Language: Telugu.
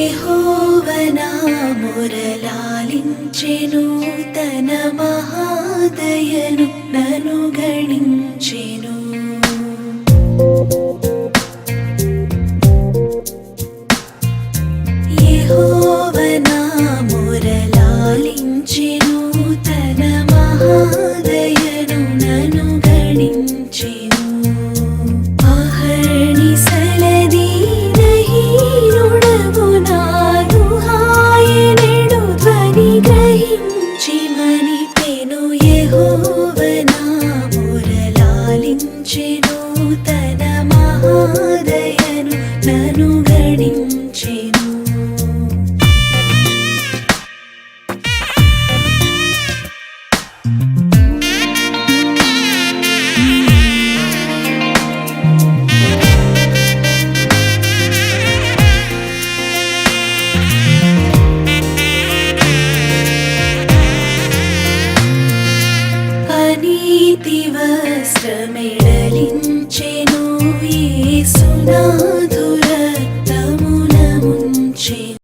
యహోవనా మురలాలించెను తన మహాదయను నను గణించెను యహోవనా మురలాలించెను తన మురలాలించెను తన అనీతి వస్త్రమెడలించెను యేసునామమున